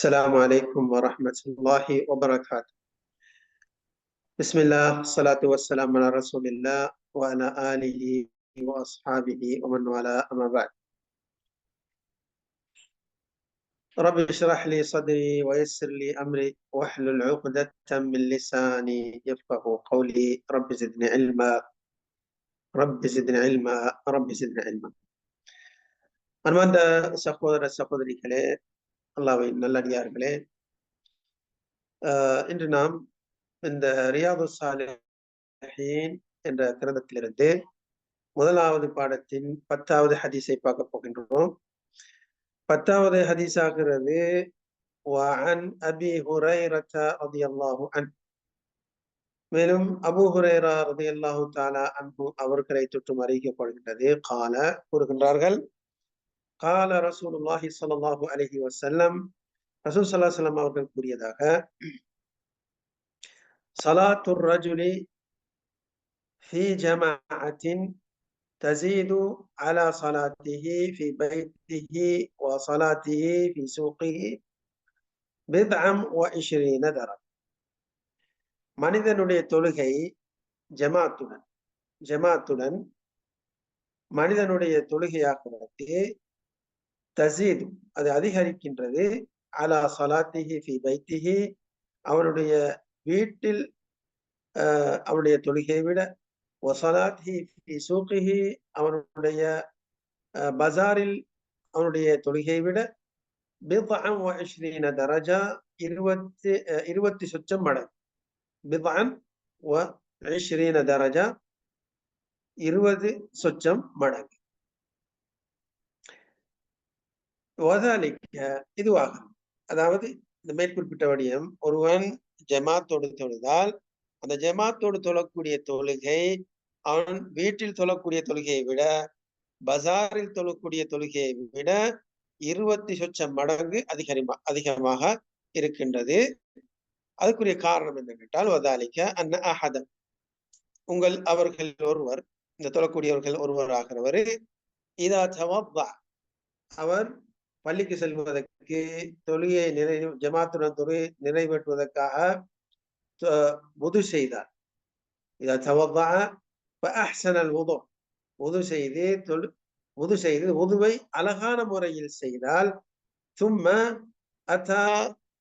السلام عليكم ورحمة الله وبركاته. بسم الله الصلاة والسلام على رسول الله وعلى آله وأصحابه ومن والاه أما بعد. رب اشرح لي صدري ويسر لي أمري واحلل عقدة من لساني يفقه قولي. رب زدني علما رب زدني علما رب زدني علما. أنا അൻമാന്റെ സഹോദര സഹോദരികളെ அல்லாவின் நல்லடியார்களே ஆஹ் இன்று நாம் இந்த ரியாது சாலிஹீன் என்ற கிரந்தத்திலிருந்து முதலாவது பாடத்தின் பத்தாவது ஹதீஸை பார்க்க போகின்றோம் பத்தாவது ஹதீஸாகிறது وعن أبي هريرة رضي الله عنه மேலும் அபு ஹுரேரா ரதி அல்லாஹு தாலா அன்பு அவர்களை தொற்றும் அறிவிக்கப்படுகின்றது கால கூறுகின்றார்கள் கால ரசூலுல்லாஹி ஸல்லல்லாஹு அலைஹி வஸல்லம் ரசூல் ஸல்லல்லாஹு அலைஹி வஸல்லம் அவர்கள் கூறியதாக சலாத்துர் ரஜுலி في جماعة تزيد على صلاته في بيته وصلاته في سوقه بضعا وعشرين درجة மனிதனுடைய தொழுகை ஜமாத்துடன் ஜமாத்துடன் மனிதனுடைய தொழுகையாகிறது தசீது அது அதிகரிக்கின்றது. அலா சலாத்திஹி ஃபி பைத்திஹி அவனுடைய வீட்டில் அவனுடைய தொழுகையை விட ஒசலாத்ஹி ஃபி சூக்கிஹி அவனுடைய பஜாரில் அவனுடைய தொழுகையை விட பிபான் வ தரஜா இருபத்தி இருபத்தி சொச்சம் மடங்கு. பிபான் வ இஷ்ரீன தரஜா இருபது சொச்சம் மடங்கு. இதுவாகும். அதாவது இந்த மேற்குறிப்பிட்ட வடிவம் ஒருவன் ஜமாத்தோடு தொழுதால் அந்த ஜமாத்தோடு தொழக்கூடிய தொழுகை அவன் வீட்டில் தொழக்கூடிய தொழுகையை விட பஜாரில் தொழக்கூடிய தொழுகையை விட இருபத்தி சொச்சம் மடங்கு அதிகரிமா அதிகமாக இருக்கின்றது. அதுக்குரிய காரணம் என்ன கேட்டால் வதாலிக்க அன்ன அஹதம் உங்கள் அவர்கள் ஒருவர் இந்த தொழக்கூடியவர்கள் ஒருவர் ஆகிறவர் இதா தவப்பா அவர் பள்ளிக்கு செல்வதற்கு தொழுகையை நிறை ஜமாத்துடன் தொழுகை நிறைவேற்றுவதற்காக உது செய்தார். இதை தவப்பா அஹ்சனல் உது உது செய்து தொழு உது செய்து உதுவை அழகான முறையில் செய்தால் தும்ம அத்தா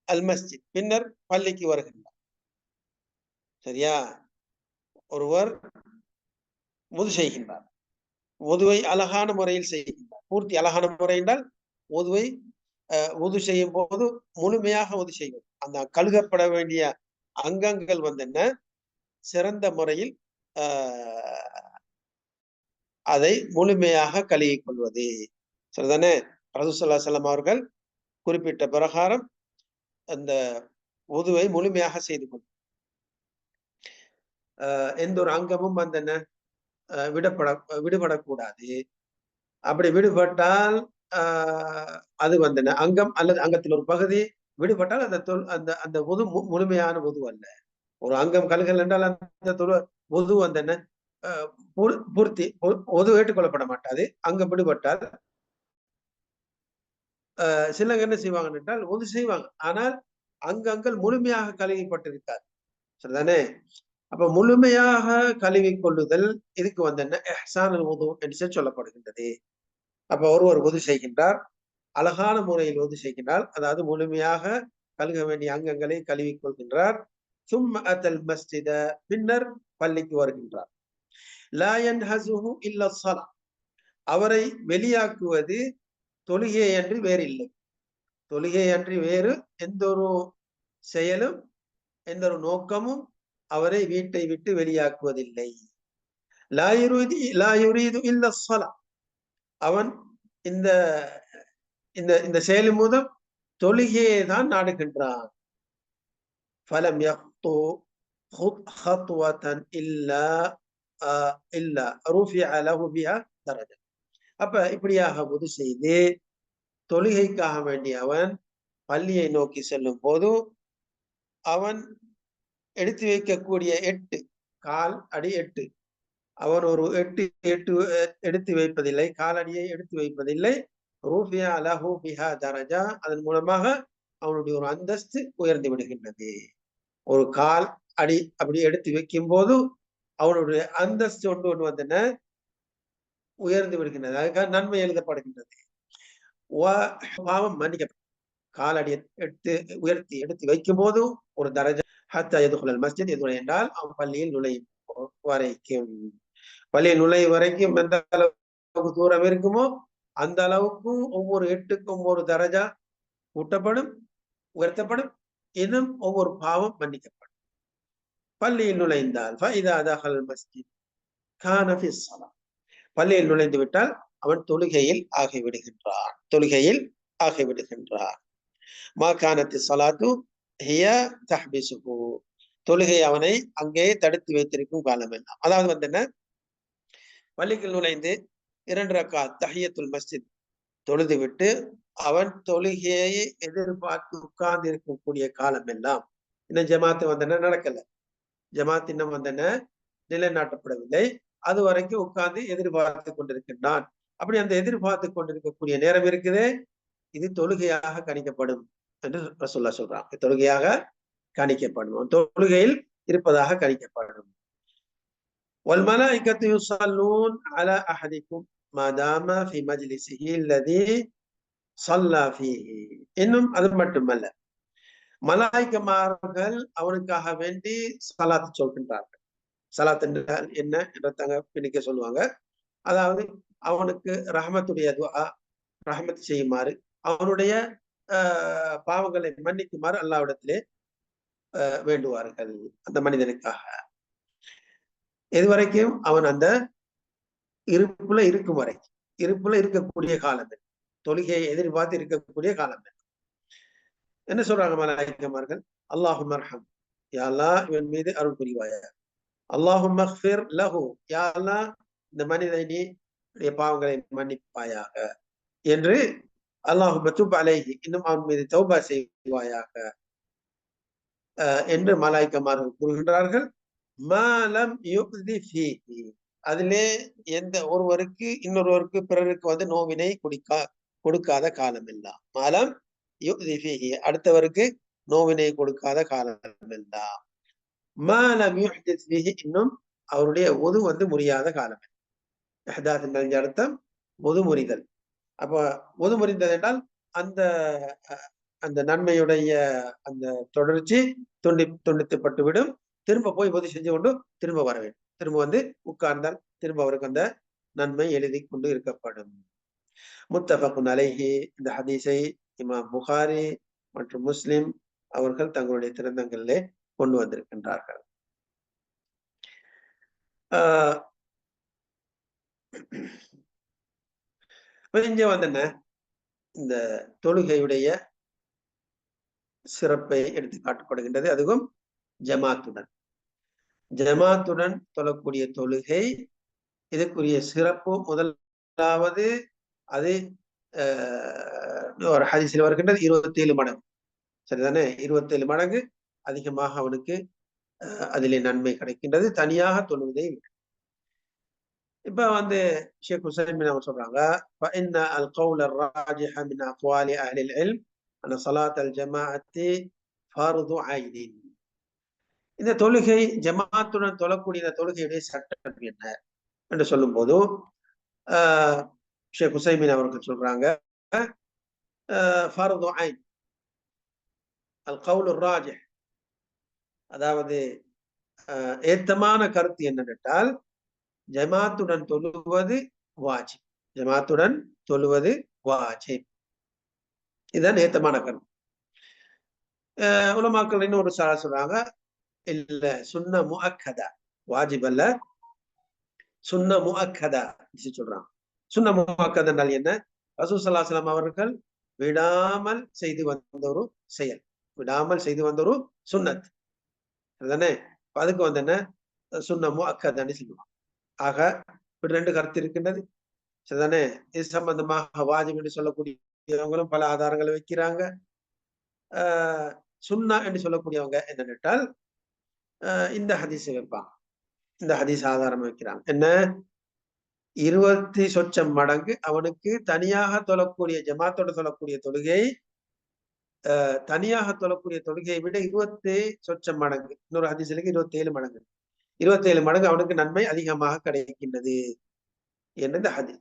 அல் மஸ்ஜித் பின்னர் பள்ளிக்கு வருகின்றார். சரியா? ஒருவர் முது செய்கின்றார். உதுவை அழகான முறையில் செய்கின்றார். பூர்த்தி அழகான முறை என்றால் உதுவை உது செய்யும் போது முழுமையாக உது செய்வது அந்த கழுகப்பட வேண்டிய அங்கங்கள் வந்து என்ன சிறந்த முறையில் அதை முழுமையாக கழுகி கொள்வது. சரிதானே? ரசூசல்லா செல்லம் அவர்கள் குறிப்பிட்ட பிரகாரம் அந்த உதுவை முழுமையாக செய்து கொள்வது எந்த ஒரு அங்கமும் அந்த என்ன விடப்பட விடுபடக்கூடாது. அப்படி விடுபட்டால் அது வந்தன. அங்கம் அல்லது அங்கத்தில் ஒரு பகுதி விடுபட்டால் அந்த தொல் அந்த அந்த பொது முழுமையான உது அல்ல. ஒரு அங்கம் கல்கள் என்றால் அந்த தொழு பொது அந்த பூர்த்தி உது ஏற்றுக்கொள்ளப்பட மாட்டாது. அங்கம் விடுபட்டால் சிலங்க என்ன செய்வாங்க என்றால் உது செய்வாங்க. ஆனால் அங்கங்கள் முழுமையாக கழுவிப்பட்டிருக்காது. சரிதானே? அப்ப முழுமையாக கழுவி கொள்ளுதல் இதுக்கு வந்து என்ன எஹ்சான் உது என்று சொல்லப்படுகின்றது. அப்ப ஒருவர் உது செய்கின்றார். அழகான முறையில் உது செய்கின்றார். அதாவது முழுமையாக கழுக வேண்டிய அங்கங்களை கழுவி கொள்கின்றார். சும் அத்தல் மஸ்ஜித பின்னர் பள்ளிக்கு வருகின்றார். லாயன் ஹசுஹு இல்ல சலா அவரை வெளியாக்குவது தொழுகை அன்றி வேறு இல்லை. தொழுகை அன்றி வேறு எந்த ஒரு செயலும் எந்த ஒரு நோக்கமும் அவரை வீட்டை விட்டு வெளியாக்குவதில்லை. லாயுருதி லாயுரீது இல்ல சலா அவன் இந்த இந்த இந்த செயலி மூலம் தொழுகையை தான் நாடுகின்றான். ஃபலம் யக்து ஹத்வதன் இல்லா இல்லா. ரூஃபி அலஹுபியா தரஜ. அப்ப இப்படியாக புது செய்து தொழுகைக்காக வேண்டிய அவன் பள்ளியை நோக்கி செல்லும் போது அவன் எடுத்து வைக்கக்கூடிய எட்டு கால் அடி எட்டு அவர் ஒரு எட்டு எட்டு எடுத்து வைப்பதில்லை காலடியை எடுத்து வைப்பதில்லை. ரூபியா அலஹூ பிஹா தரஜா. அதன் மூலமாக அவனுடைய ஒரு அந்தஸ்து உயர்ந்து விடுகின்றது. ஒரு கால் அடி அப்படி எடுத்து வைக்கும் போது அவனுடைய அந்தஸ்து ஒன்று ஒன்று வந்தன உயர்ந்து விடுகின்றது. அதுக்காக நன்மை எழுதப்படுகின்றது. பாவம் மன்னிக்க காலடி எடுத்து உயர்த்தி எடுத்து வைக்கும் போது ஒரு தரஜா. ஹத்தா எதுகுலல் மஸ்ஜித் எதுகுல என்றால் அவன் பள்ளியில் நுழையும் வரைக்கும். பள்ளியில் நுழை வரைக்கும் எந்த அளவுக்கு தூரம் இருக்குமோ அந்த அளவுக்கும் ஒவ்வொரு எட்டுக்கும் ஒவ்வொரு தரஜா ஊட்டப்படும் உயர்த்தப்படும் இன்னும் ஒவ்வொரு பாவம் மன்னிக்கப்படும். பள்ளியில் நுழைந்தால் மஸ்ஜித் பள்ளியில் நுழைந்து விட்டால் அவன் தொழுகையில் ஆகிவிடுகின்றான் தொழுகையில் ஆகிவிடுகின்றான். மா கானத்து சலாத்து ஹிய தஹ்பிசுகு தொழுகை அவனை அங்கே தடுத்து வைத்திருக்கும் காலம் எல்லாம். அதாவது வந்து என்ன? பள்ளிக்குள் நுழைந்து இரண்டு ரக்கா தஹியத்துல் மஸ்ஜித் தொழுது விட்டு அவன் தொழுகையை எதிர்பார்த்து உட்கார்ந்து இருக்கக்கூடிய காலம் எல்லாம் இன்னும் ஜமாத்து வந்தன நடக்கல. ஜமாத் இன்னும் வந்தன நிலைநாட்டப்படவில்லை. அது வரைக்கும் உட்கார்ந்து எதிர்பார்த்து கொண்டிருக்கின்றான். அப்படி அந்த எதிர்பார்த்து கொண்டிருக்கக்கூடிய நேரம் இருக்குது. இது தொழுகையாக கணிக்கப்படும் என்று ரசோல்லா சொல்றான். தொழுகையாக கணிக்கப்படும். தொழுகையில் இருப்பதாக கணிக்கப்படும். wal malaikatu yusallun ala ahadikum மாதாமா ஃபி மஜ்லிசிஹி அல்லதி சல்லா ஃபீஹி இன்னும் அது மட்டுமல்ல. மலாய்க்கமார்கள் அவனுக்காக வேண்டி சலாத்து சொல்கின்றார்கள். சலாத் என்றால் என்ன என்ற தங்க பிணிக்க சொல்லுவாங்க. அதாவது அவனுக்கு ரஹமத்துடைய துவா ரஹமத் செய்யுமாறு அவனுடைய பாவங்களை மன்னிக்குமாறு அல்லாவிடத்திலே வேண்டுவார்கள் அந்த மனிதனுக்காக. எதுவரைக்கும் அவன் அந்த இருப்புல இருக்கும் வரை இருப்புல இருக்கக்கூடிய காலம் தொழுகையை எதிர்பார்த்து இருக்கக்கூடிய காலம் என்ன சொல்றாங்க மலாய்க்கமார்கள்? அல்லாஹும் அர்ஹம். யாலா இவன் மீது அருள் புரிவாயா அல்லாஹும் மஹ்ஃபிர் லஹு. யாலா இந்த மனிதனை பாவங்களை மன்னிப்பாயாக. என்று அல்லாஹு பத்துப் அலைஹி இன்னும் அவன் மீது தௌபா செய்வாயாக. என்று மலாய்க்கமார்கள் கூறுகின்றார்கள். மாலம் அதிலே எந்த ஒருவருக்கு இன்னொருவருக்கு பிறருக்கு வந்து நோவினை குடிக்கா கொடுக்காத காலம் இல்லா மாலம் யுக்திஃபிஹி அடுத்தவருக்கு நோவினை கொடுக்காத காலம் இல்லா மாலம் இன்னும் அவருடைய ஒது வந்து முறியாத காலம். அர்த்தம் ஒது முறிதல். அப்ப ஒது முறிந்தது என்றால் அந்த அந்த நன்மையுடைய அந்த தொடர்ச்சி துண்டி துண்டித்துப்பட்டு விடும் திரும்ப போய் உதவி செஞ்சு கொண்டு திரும்ப வர வேண்டும். திரும்ப வந்து உட்கார்ந்தால் திரும்ப அவருக்கு அந்த நன்மை எழுதி கொண்டு இருக்கப்படும். முத்தபக்குன் அலைஹி. இந்த ஹதீஸை இமாம் புகாரி மற்றும் முஸ்லிம் அவர்கள் தங்களுடைய திறந்தங்களிலே கொண்டு வந்திருக்கின்றார்கள். இங்க வந்து என்ன? இந்த தொழுகையுடைய சிறப்பை எடுத்து காட்டப்படுகின்றது அதுவும் ஜமாத்துடன். ஜமாத்துடன் தொழக்கூடிய தொழுகை இதுக்குரிய சிறப்பு முதலாவது அது ஒரு ஹதிசில் வருகின்றது இருபத்தேழு மடங்கு. சரிதானே? இருபத்தேழு மடங்கு அதிகமாக அவனுக்கு அதிலே நன்மை கிடைக்கின்றது. தனியாக தொழுவதை இப்ப வந்து ஷேக் ஹுசைன் அவங்க சொல்றாங்க அல் கவுல் ராஜிஹ மின் அக்வாலி அஹ்லில் இல்ம் சலாத் அல் ஜமாஅத்தி ஃபர்து ஐனின் இந்த தொழுகை ஜமாத்துடன் தொழக்கூடிய இந்த தொழுகையுடைய சட்டம் என்ன என்று சொல்லும் போதும் ஷேக் ஹுசைமின் அவர்கள் சொல்றாங்க ஃபர்து ஐன் அல் கவுல் அதாவது ஏத்தமான கருத்து என்னென்றால் ஜமாத்துடன் தொழுவது வாஜி ஜமாத்துடன் தொழுவது வாஜி இதுதான் ஏத்தமான கருத்து. உலமாக்கள் இன்னொரு சார சொல்றாங்க இல்ல சுண்ண முஅக்கதா. வாஜிப் அல்ல. சுண்ண முஅக்கதா சொல்றான். சுண்ண முஅக்கதனால் என்ன? ரசூசல்லாஸ்லாம் அவர்கள் விடாமல் செய்து வந்த ஒரு செயல். விடாமல் செய்து வந்த ஒரு சுண்ணத். அதுதானே? அதுக்கு வந்து என்ன? சுண்ண முஅக்கதான்னு சொல்லுவான் ஆக இப்படி ரெண்டு கருத்து இருக்கின்றது. சரிதானே? இது சம்பந்தமாக வாஜிப் என்று சொல்லக்கூடியவங்களும் பல ஆதாரங்களை வைக்கிறாங்க. ஆஹ் சுண்ணா என்று சொல்லக்கூடியவங்க என்னென்றால் இந்த ஹதீஸை வைப்பாங்க. இந்த ஹதீஸ் ஆதாரம் வைக்கிறாங்க. என்ன? இருபத்தி சொச்சம் மடங்கு அவனுக்கு தனியாக தொழக்கூடிய ஜமாத்தோட தொழக்கூடிய தொழுகை தனியாக தொழக்கூடிய தொழுகையை விட இருபத்தி சொச்சம் மடங்கு. இன்னொரு ஹதீஸ்களுக்கு இருபத்தி ஏழு மடங்கு. இருபத்தி ஏழு மடங்கு அவனுக்கு நன்மை அதிகமாக கிடைக்கின்றது என்று ஹதி.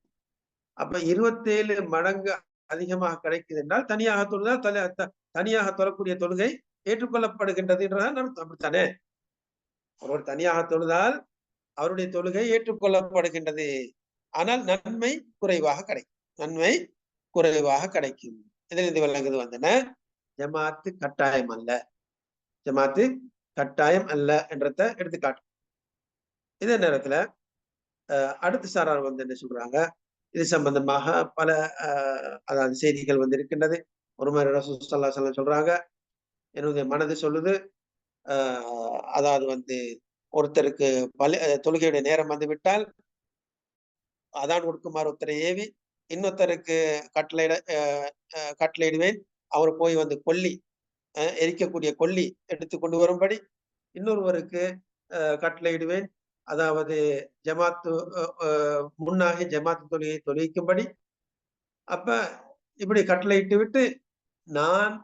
அப்ப இருபத்தேழு மடங்கு அதிகமாக கிடைக்குது என்றால் தனியாக தொழுதா தலை தனியாக தொழக்கூடிய தொழுகை ஏற்றுக்கொள்ளப்படுகின்றது என்றதான் அர்த்தம். அப்படித்தானே? ஒருவர் தனியாக தொழுதால் அவருடைய தொழுகை ஏற்றுக்கொள்ளப்படுகின்றது. ஆனால் நன்மை குறைவாக கிடைக்கும். நன்மை குறைவாக கிடைக்கும். இதிலிருந்து விளங்குது வந்தன ஜமாத்து கட்டாயம் அல்ல. ஜமாத்து கட்டாயம் அல்ல என்றத எடுத்துக்காட்டு. இதே நேரத்துல அடுத்த சாரார் வந்து என்ன சொல்றாங்க? இது சம்பந்தமாக பல அதாவது செய்திகள் வந்து இருக்கின்றது ஒரு மாதிரி சொல்றாங்க. என்னுடைய மனது சொல்லுது. அதாவது வந்து ஒருத்தருக்கு பலி தொழுகையுடைய நேரம் வந்து விட்டால் அதான் கொடுக்குமாறு ஒருத்தரை ஏவி இன்னொருத்தருக்கு கட்டளையிட கட்டளையிடுவேன். அவர் போய் வந்து கொல்லி எரிக்கக்கூடிய கொல்லி எடுத்து கொண்டு வரும்படி இன்னொருவருக்கு கட்டளையிடுவேன். அதாவது ஜமாத்து முன்னாகி ஜமாத்து தொழிலை தொழுவிக்கும்படி அப்ப இப்படி கட்டளையிட்டு விட்டு நான்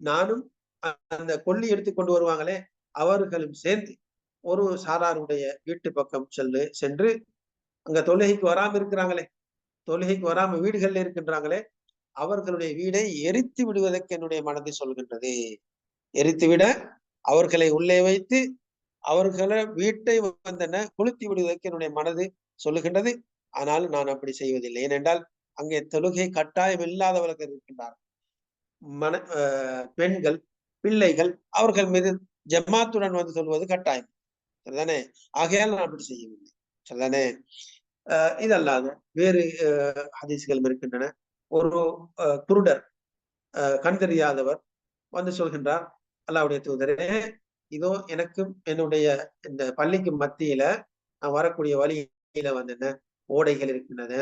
நானும் அந்த கொல்லி எடுத்து கொண்டு வருவாங்களே அவர்களும் சேர்ந்து ஒரு சாராருடைய வீட்டு பக்கம் செல்லு சென்று அங்க தொழுகைக்கு வராம இருக்கிறாங்களே தொழுகைக்கு வராம வீடுகள்ல இருக்கின்றாங்களே அவர்களுடைய வீடை எரித்து விடுவதற்கு என்னுடைய மனதை சொல்கின்றது. எரித்து விட அவர்களை உள்ளே வைத்து அவர்களை வீட்டை வந்தன கொளுத்தி விடுவதற்கு என்னுடைய மனது சொல்லுகின்றது. ஆனால் நான் அப்படி செய்வதில்லை. ஏனென்றால் அங்கே தொழுகை கட்டாயம் இல்லாதவர்கள் இருக்கின்றார் மன பெண்கள் பிள்ளைகள் அவர்கள் மீது ஜமாத்துடன் வந்து சொல்வது கட்டாயம். சரிதானே? ஆகையால் நான் அப்படி செய்யவில்லை. சரிதானே? இதல்லாத வேறு ஹதீசுகளும் இருக்கின்றன. ஒரு குருடர் கண் தெரியாதவர் வந்து சொல்கின்றார் அல்லாவுடைய தூதரே இதோ எனக்கும் என்னுடைய இந்த பள்ளிக்கு மத்தியில நான் வரக்கூடிய வழியில வந்து என்ன ஓடைகள் இருக்கின்றன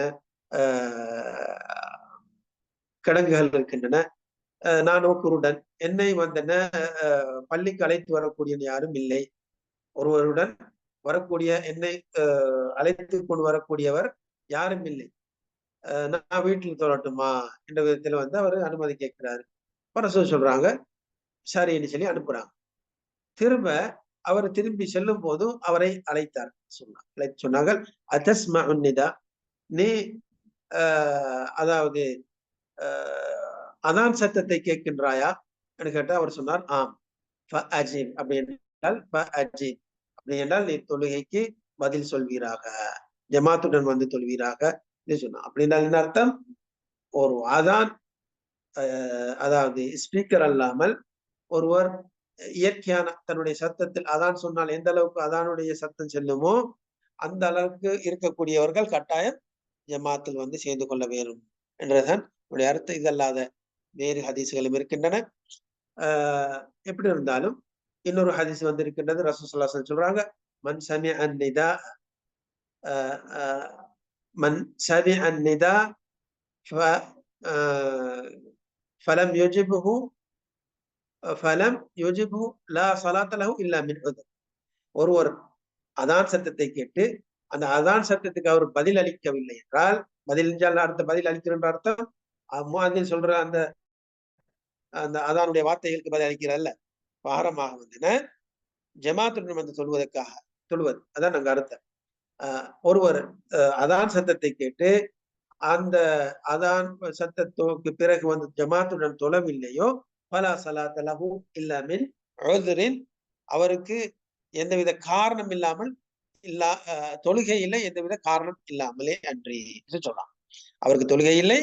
கிடங்குகள் இருக்கின்றன நான் குருடன் என்னை வந்தன பள்ளிக்கு அழைத்து வரக்கூடிய யாரும் இல்லை. ஒருவருடன் வரக்கூடிய என்னை அழைத்து கொண்டு வரக்கூடியவர் யாரும் இல்லை. நான் வீட்டில் தொடட்டுமா என்ற விதத்துல வந்து அவர் அனுமதி கேட்கிறாரு. பரசு சொல்றாங்க சரின்னு சொல்லி அனுப்புறாங்க. திரும்ப அவர் திரும்பி செல்லும் போதும் அவரை அழைத்தார் சொன்னார். சொன்னாங்க அதஸ்மா உன்னிதா நீ அதாவது அதான் சத்தத்தை கேட்கின்றாயா? என்று கேட்டால் அவர் சொன்னார் ஆம். அஜீப் அப்படி என்றால் அஜீப் அப்படி என்றால் நீ தொழுகைக்கு பதில் சொல்வீராக. ஜமாத்துடன் வந்து தொல்வீராக சொன்னான் அப்படின்னா என்ன அர்த்தம்? ஒரு அதான் அதாவது ஸ்பீக்கர் அல்லாமல் ஒருவர் இயற்கையான தன்னுடைய சத்தத்தில் அதான் சொன்னால் எந்த அளவுக்கு அதானுடைய சத்தம் செல்லுமோ அந்த அளவுக்கு இருக்கக்கூடியவர்கள் கட்டாயம் ஜமாத்தில் வந்து சேர்ந்து கொள்ள வேணும் என்றுதான் என்னுடைய அர்த்தம். இதல்லாத வேறு ஹதீஸ்களும் இருக்கின்றன. எப்படி இருந்தாலும் இன்னொரு ஹதீஸ் வந்திருக்கின்றது ரசூசல்லாசன் சொல்றாங்க மன் சமி அந்நிதா மன் சமி அந்நிதா ஃபலம் யுஜிபுஹு ஃபலம் யுஜிபு லா சலாத்தலஹு இல்லா மின் ஒருவர் அதான் சத்தத்தை கேட்டு அந்த அதான் சத்தத்துக்கு அவர் பதில் அளிக்கவில்லை என்றால் பதில் அர்த்தம் பதில் அளிக்கிறன்ற அர்த்தம் முஹாதின் சொல்ற அந்த அந்த அதானுடைய வார்த்தைகளுக்கு பதில் அளிக்கிறல்ல பாரமாக வந்தன. ஜமாத்துடன் வந்து சொல்வதற்காக சொல்வது. அதான் நாங்க அர்த்தம். ஒருவர் அதான் சத்தத்தை கேட்டு அந்த அதான் சத்தத்துக்கு பிறகு வந்து ஜமாத்துடன் தொழவில்லையோ பலா சலாத் இல்லாமல் இல்லாமின் அவருக்கு எந்தவித காரணம் இல்லாமல் இல்லா தொழுகை இல்லை எந்தவித காரணம் இல்லாமலே அன்றி சொல்றான் அவருக்கு தொழுகை இல்லை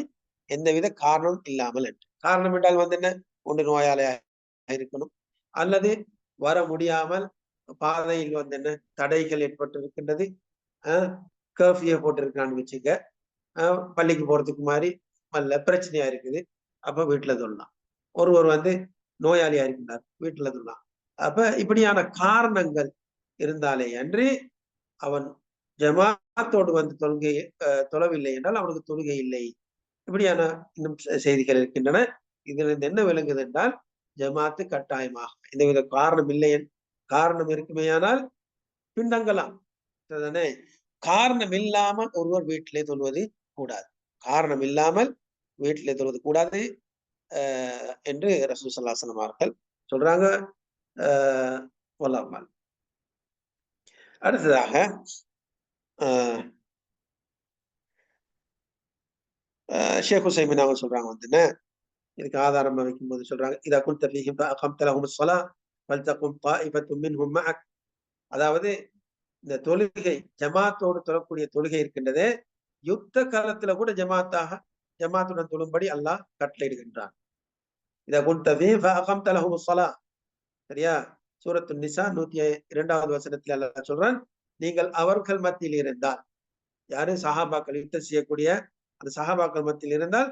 எந்தவித காரணம் இல்லாமல் என்று காரணம் என்றால் வந்து என்ன? ஒன்று நோயாளியாக இருக்கணும் அல்லது வர முடியாமல் பாதையில் வந்து என்ன? தடைகள் ஏற்பட்டு இருக்கின்றது கர்ஃபிய போட்டிருக்கான்னு வச்சுக்க பள்ளிக்கு போறதுக்கு மாதிரி மல்ல பிரச்சனையா இருக்குது அப்ப வீட்டுல சொல்லலாம். ஒருவர் வந்து நோயாளியா இருக்கின்றார் வீட்டுல சொல்லலாம். அப்ப இப்படியான காரணங்கள் இருந்தாலே அன்றி அவன் ஜமாத்தோடு வந்து தொழுகை தொழவில்லை என்றால் அவனுக்கு தொழுகை இல்லை. இப்படியான இன்னும் செய்திகள் இருக்கின்றன. இதில் என்ன விளங்குது என்றால் ஜமாத்து கட்டாயமாக எந்தவித காரணம் இல்லை காரணம் இருக்குமேயானால் பின்தங்கலாம். தானே காரணம் இல்லாமல் ஒருவர் வீட்டிலே தொழுவது கூடாது. காரணம் இல்லாமல் வீட்டிலே தொழுவது கூடாது என்று ரசூ சல்லாசனம் அவர்கள் சொல்றாங்க. வல்லாமல் அடுத்ததாக ஷேக் ஹுசைமின் அவங்க சொல்றாங்க வந்து இதுக்கு ஆதாரம் வைக்கும் போது சொல்றாங்க இதா குல் தஃபீஹிம் தலஹும் சலா பல் ஃபல்தகும் தாயிஃபத்தும் மின்ஹும் மஅக். அதாவது இந்த தொழுகை ஜமாத்தோடு தொழக்கூடிய தொழுகை இருக்கின்றது யுத்த காலத்துல கூட ஜமாத்தாக ஜமாத்துடன் தொழும்படி அல்லாஹ் கட்டளையிடுகின்றான். இதை குன்தவி அகம் தலஹும் சலா சரியா? சூரத்து நிசா நூத்தி இரண்டாவது வசனத்தில் அல்லாஹ் சொல்றான் நீங்கள் அவர்கள் மத்தியில் இருந்தால். யாரு? சஹாபாக்கள் யுத்தம் செய்யக்கூடிய அந்த சஹாபாக்கள் மத்தியில் இருந்தால்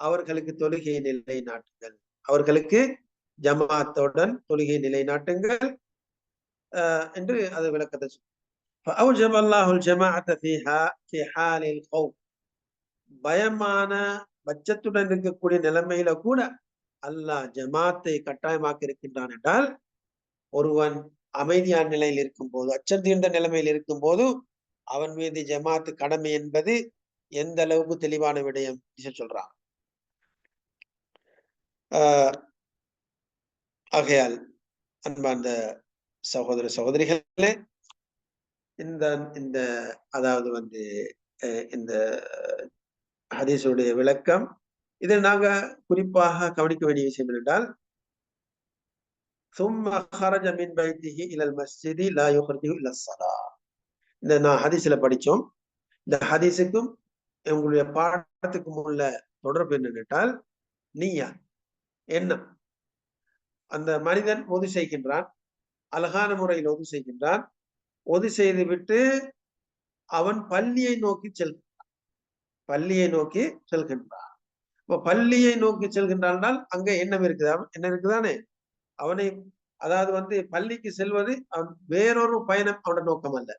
அவர்களுக்கு தொழுகையை நிலைநாட்டுங்கள் அவர்களுக்கு ஜமாத்துடன் தொழுகை நிலைநாட்டுங்கள் என்று அது விளக்கத்தை فأوجب الله الجماعة فيها في حال الخوف பயமான பட்சத்துடன் இருக்கக்கூடிய நிலைமையில கூட அல்லாஹ் ஜமாத்தை கட்டாயமாக்கி இருக்கின்றான் என்றால் ஒருவன் அமைதியான நிலையில் இருக்கும் போது அச்சம் தீர்ந்த நிலைமையில் இருக்கும் போது அவன் மீது ஜமாத்து கடமை என்பது எந்த அளவுக்கு தெளிவான விடயம் சொல்றான் ஆகையால் அன்பார்ந்த சகோதர சகோதரிகளே இந்த இந்த அதாவது வந்து இந்த ஹதீஸுடைய விளக்கம் இதில் நாங்க குறிப்பாக கவனிக்க வேண்டிய விஷயம் என்றால் ثم خرج من بيته الى المسجد لا يخرجه الى الصلاه இந்த நான் ஹதீஸ்ல படிச்சோம் இந்த ஹதீஸுக்கும் உங்களுடைய பாடத்துக்கும் உள்ள தொடர்பு என்ன கேட்டால் நீயா எண்ணம் அந்த மனிதன் ஒது செய்கின்றான். அழகான முறையில் ஒது செய்கின்றான். ஒது செய்து விட்டு அவன் பள்ளியை நோக்கி செல்கின்றான். பள்ளியை நோக்கி செல்கின்றான். இப்ப பள்ளியை நோக்கி செல்கின்றான் அங்க எண்ணம் இருக்குதா. என்ன இருக்குதானே? அவனை அதாவது வந்து பள்ளிக்கு செல்வது அவன் வேறொரு பயணம் அவனோட நோக்கம் அல்ல.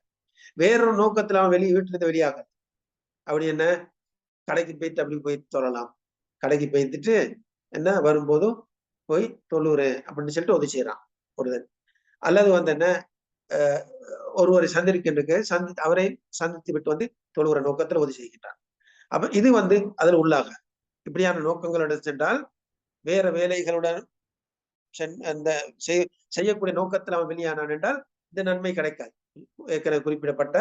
வேறொரு நோக்கத்துல அவன் வெளியே வீட்டிலிருந்து வெளியாக அப்படி என்ன? கடைக்கு போயிட்டு அப்படி போய் தொழலாம். கடைக்கு போய்த்துட்டு என்ன? வரும்போதும் போய் தொழுறேன் அப்படின்னு சொல்லிட்டு உதவி செய்யறான் ஒருதன் அல்லது வந்து என்ன? ஒருவரை சந்திருக்கின்ற சந்தி அவரை சந்தித்து விட்டு வந்து தொழுகிற நோக்கத்துல உதவி செய்கின்றான். அப்ப இது வந்து அதில் உள்ளாக. இப்படியான நோக்கங்களுடன் சென்றால் வேற வேலைகளுடன் அந்த செய்யக்கூடிய நோக்கத்தில் அவன் வெளியானான் என்றால் இந்த நன்மை கிடைக்காது. ஏற்கனவே குறிப்பிடப்பட்ட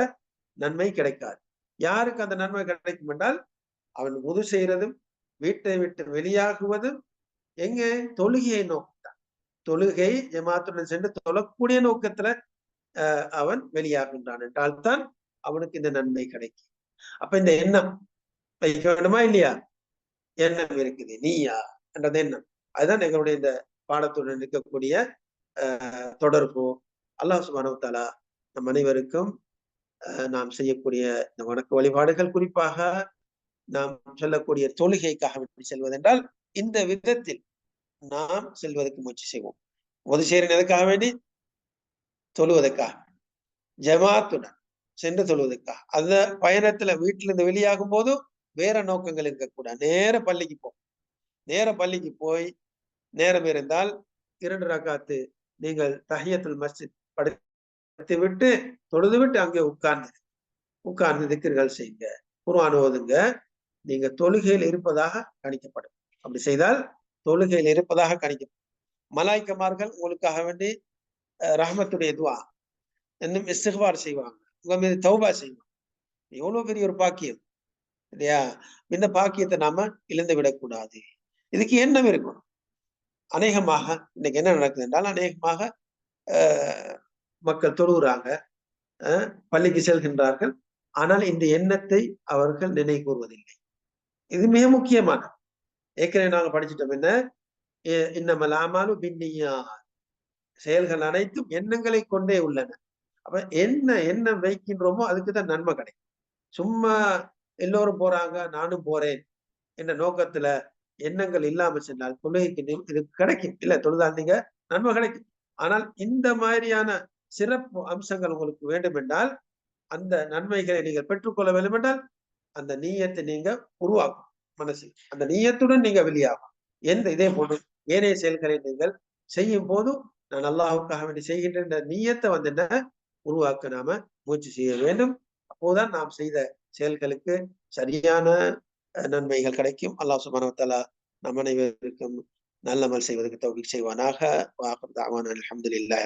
நன்மை கிடைக்காது. யாருக்கு அந்த நன்மை கிடைக்கும் என்றால் அவன் உது செய்யறதும் வீட்டை விட்டு வெளியாகுவதும் எங்க? தொழுகையை நோக்கத்தான். தொழுகை ஜமாத்துடன் சென்று தொழக்கூடிய நோக்கத்துல அவன் வெளியாகின்றான் என்றால் தான் அவனுக்கு இந்த நன்மை கிடைக்கும். அப்ப இந்த எண்ணம் வைக்க வேண்டுமா இல்லையா? எண்ணம் இருக்குது. நீயா? என்றது எண்ணம். அதுதான் எங்களுடைய இந்த பாடத்துடன் இருக்கக்கூடிய தொடர்பு. அல்லாஹ் சுபானவத்தாலா நம் அனைவருக்கும் நாம் செய்யக்கூடிய இந்த வணக்க வழிபாடுகள் குறிப்பாக நாம் சொல்லக்கூடிய தொழுகைக்காக வேண்டி செல்வதென்றால் இந்த விதத்தில் நாம் செல்வதற்கு முயற்சி செய்வோம். பொது செய்யற எதுக்காக வேண்டி? தொழுவதற்காக. ஜமாத்துடன் சென்று தொழுவதற்காக. அந்த பயணத்துல வீட்டிலிருந்து வெளியாகும் போதும் வேற நோக்கங்கள் இருக்கக்கூடாது நேர பள்ளிக்கு போ. நேர பள்ளிக்கு போய் நேரம் இருந்தால் இரண்டு ரகாத்து நீங்கள் தஹியத்துல் மஸ்ஜித் படு படுத்து விட்டு தொழுது விட்டு அங்கே உட்கார்ந்து உட்கார்ந்து திக்கர்கள் செய்யுங்க. குர்ஆன் ஓதுங்க. நீங்க தொழுகையில் இருப்பதாக கணிக்கப்படும். அப்படி செய்தால் தொழுகையில் இருப்பதாக கணிக்கப்படும். மலாய்க்கமார்கள் உங்களுக்காக வேண்டி ரஹமத்துடைய துவா. இன்னும் இஸ்திகார் செய்வாங்க. உங்க மீது தௌபா செய்வாங்க. எவ்வளவு பெரிய ஒரு பாக்கியம். இல்லையா? இந்த பாக்கியத்தை நாம இழந்து விடக்கூடாது. இதுக்கு எண்ணம் இருக்கும் அநேகமாக இன்னைக்கு என்ன நடக்குது என்றால் அநேகமாக மக்கள் தொழுகிறாங்க பள்ளிக்கு செல்கின்றார்கள். ஆனால் இந்த எண்ணத்தை அவர்கள் நினை கூறுவதில்லை இது மிக முக்கியமான ஏற்கனவே நாங்க படிச்சுட்டோம் என்ன? இன்னமல் ஆமாலும் பின்னியா செயல்கள் அனைத்தும் எண்ணங்களை கொண்டே உள்ளன. அப்ப என்ன எண்ணம் வைக்கின்றோமோ அதுக்கு தான் நன்மை கிடைக்கும். சும்மா எல்லோரும் போறாங்க நானும் போறேன் என்ற நோக்கத்துல எண்ணங்கள் இல்லாம சென்றால் தொழுகைக்கு இது கிடைக்கும். இல்ல தொழுதால் நீங்க நன்மை கிடைக்கும். ஆனால் இந்த மாதிரியான சிறப்பு அம்சங்கள் உங்களுக்கு வேண்டும் என்றால் அந்த நன்மைகளை நீங்கள் பெற்றுக்கொள்ள வேண்டும் என்றால் அந்த நீயத்தை நீங்க உருவாக்கும் மனசில். அந்த நீயத்துடன் நீங்க வெளியாகும். எந்த இதே போன்று ஏனைய செயல்களை நீங்கள் செய்யும் போதும் நான் அல்லாஹுக்காக வேண்டி செய்கின்ற இந்த நீயத்தை வந்து என்ன? உருவாக்க நாம முயற்சி செய்ய வேண்டும். அப்போதான் நாம் செய்த செயல்களுக்கு சரியான நன்மைகள் கிடைக்கும். அல்லாஹ் சுபானவத்தாலா நம் அனைவருக்கும் நல்லமல் செய்வதற்கு தொகுதி செய்வானாக. வாஹர் தாவான் அல்ஹம்துலில்லாஹி